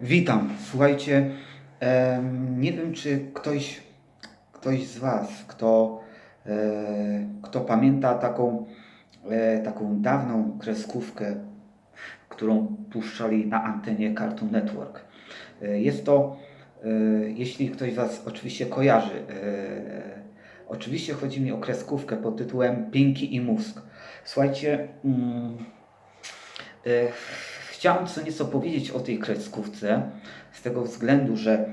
Witam. Słuchajcie, nie wiem, czy ktoś, ktoś z Was, kto, e, kto pamięta taką, e, taką dawną kreskówkę, którą puszczali na antenie Cartoon Network. E, jest to, jeśli ktoś z Was oczywiście kojarzy, oczywiście chodzi mi o kreskówkę pod tytułem Pinky i Mózg. Słuchajcie, E, Chciałem co nieco powiedzieć o tej kreskówce z tego względu, że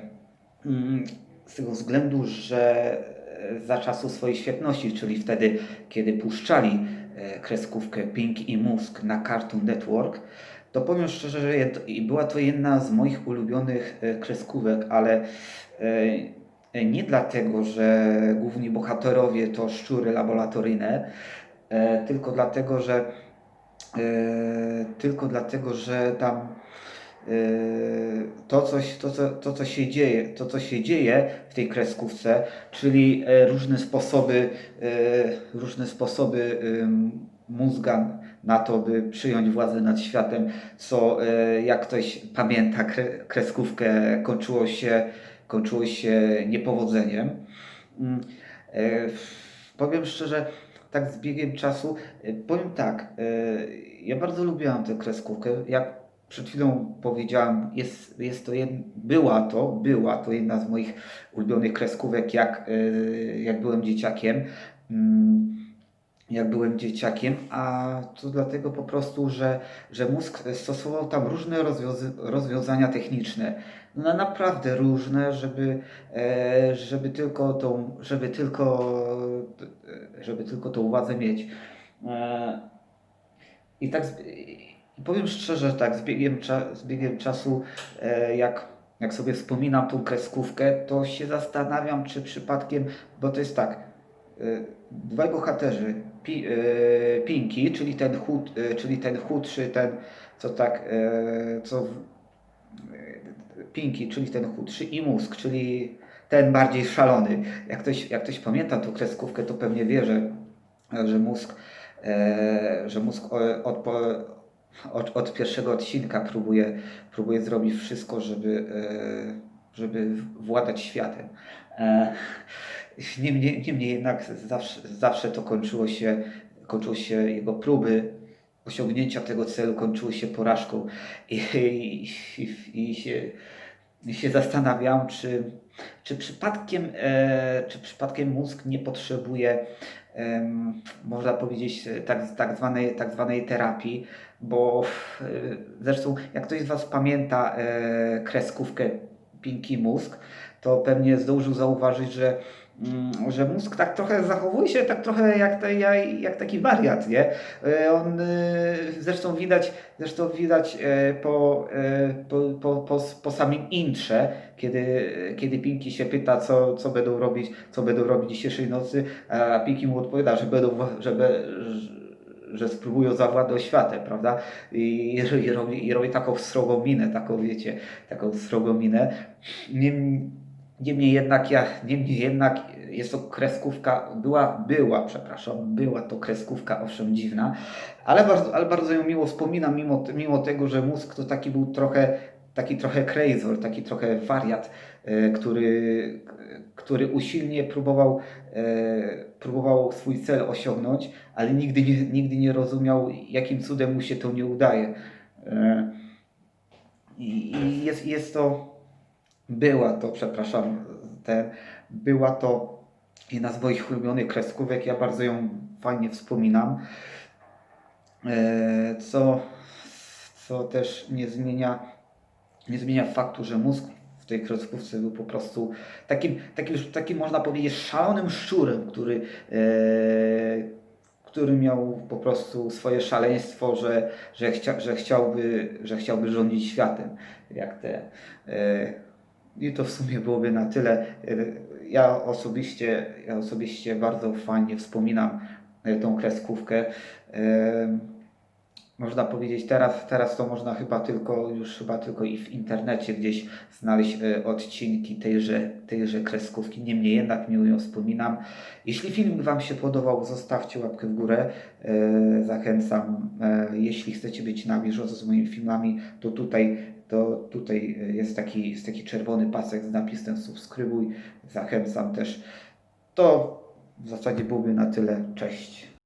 mm, z tego względu, że e, za czasów swojej świetności, czyli wtedy, kiedy puszczali e, kreskówkę Pink i Mózg na Cartoon Network, to powiem szczerze, że była to jedna z moich ulubionych e, kreskówek, ale nie dlatego, że główni bohaterowie to szczury laboratoryjne, tylko dlatego, że tylko dlatego, że tam e, to, coś, to, co, to, co się dzieje, to, co się dzieje w tej kreskówce, czyli e, różne sposoby, e, różne sposoby mózga na to, by przyjąć władzę nad światem, co e, jak ktoś pamięta kre, kreskówkę, kończyło się, kończyło się niepowodzeniem. Mm, e, Powiem szczerze, tak z biegiem czasu, e, powiem tak, e, ja bardzo lubiłam tę kreskówkę. Jak przed chwilą powiedziałem, jest, jest to jed, była to, była to jedna z moich ulubionych kreskówek, jak, e, jak byłem dzieciakiem. Jak byłem dzieciakiem, a to dlatego po prostu, że, że mózg stosował tam różne rozwiązania techniczne. No naprawdę różne, żeby, e, żeby tylko tą, żeby tylko, żeby tylko tą władzę mieć. E, I tak powiem szczerze, tak, z biegiem, z biegiem czasu, e, jak, jak sobie wspominam tą kreskówkę, to się zastanawiam, czy przypadkiem, bo to jest tak, dwaj bohaterzy, Pi, e, Pinky, czyli ten, chud, e, czyli ten chudszy, ten, co tak, e, co Pinky, czyli ten chudszy i mózg, czyli ten bardziej szalony. Jak ktoś, jak ktoś pamięta tą kreskówkę, to pewnie wie, że, że mózg, że mózg od, od, od pierwszego odcinka próbuje, próbuje zrobić wszystko, żeby, żeby władać światem. E, Niemniej, niemniej jednak zawsze, zawsze to kończyło się, kończyło się jego próby osiągnięcia tego celu kończyły się porażką. I, i, i, i, się, się zastanawiam, czy, czy, przypadkiem, e, czy przypadkiem mózg nie potrzebuje, em, można powiedzieć, tak, tak, zwanej, tak zwanej terapii, bo e, zresztą jak ktoś z Was pamięta e, kreskówkę Pinky Mózg, to pewnie zdążył zauważyć, że mm, że mózg tak trochę zachowuje się tak trochę jak, te, jak, taki wariat, nie? E, On e, zresztą widać, zresztą widać e, po, po, po, po, samym intrze, kiedy, kiedy Pinky się pyta, co, co będą robić, co będą robić dzisiejszej nocy, a Pinky mu odpowiada, że będą, że, że, spróbują zawładnąć światem, prawda? I, i, robi, I robi taką srogą minę, taką wiecie, taką srogą minę. Niem, Niemniej jednak, ja, niemniej jednak jest to kreskówka, była, była, przepraszam, była to kreskówka, owszem, dziwna, ale bardzo, ale bardzo ją miło wspominam, mimo, mimo tego, że mózg to taki był trochę, taki trochę crazor, taki trochę wariat, e, który, który usilnie próbował, e, próbował swój cel osiągnąć, ale nigdy nie, nigdy nie rozumiał, jakim cudem mu się to nie udaje. E, I, jest, jest to była to, przepraszam, ten, była to jedna z moich ulubionych kreskówek. Ja bardzo ją fajnie wspominam. E, co, co też nie zmienia, nie zmienia faktu, że mózg w tej kreskówce był po prostu takim, takim, takim można powiedzieć, szalonym szczurem, który, e, który miał po prostu swoje szaleństwo, że, że, chcia, że, chciałby, że chciałby rządzić światem, jak te. E, i to w sumie byłoby na tyle. Y, Ja osobiście, ja osobiście bardzo fajnie wspominam y, tą kreskówkę. Ym, Można powiedzieć, teraz, teraz to można chyba tylko, już chyba tylko i w internecie gdzieś znaleźć odcinki tejże, tejże kreskówki. Niemniej jednak miło ją wspominam. Jeśli film Wam się podobał, zostawcie łapkę w górę. Zachęcam, jeśli chcecie być na bieżąco z moimi filmami, to tutaj to tutaj e, jest taki, jest taki czerwony pasek z napisem subskrybuj. Zachęcam też. To w zasadzie byłoby na tyle. Cześć.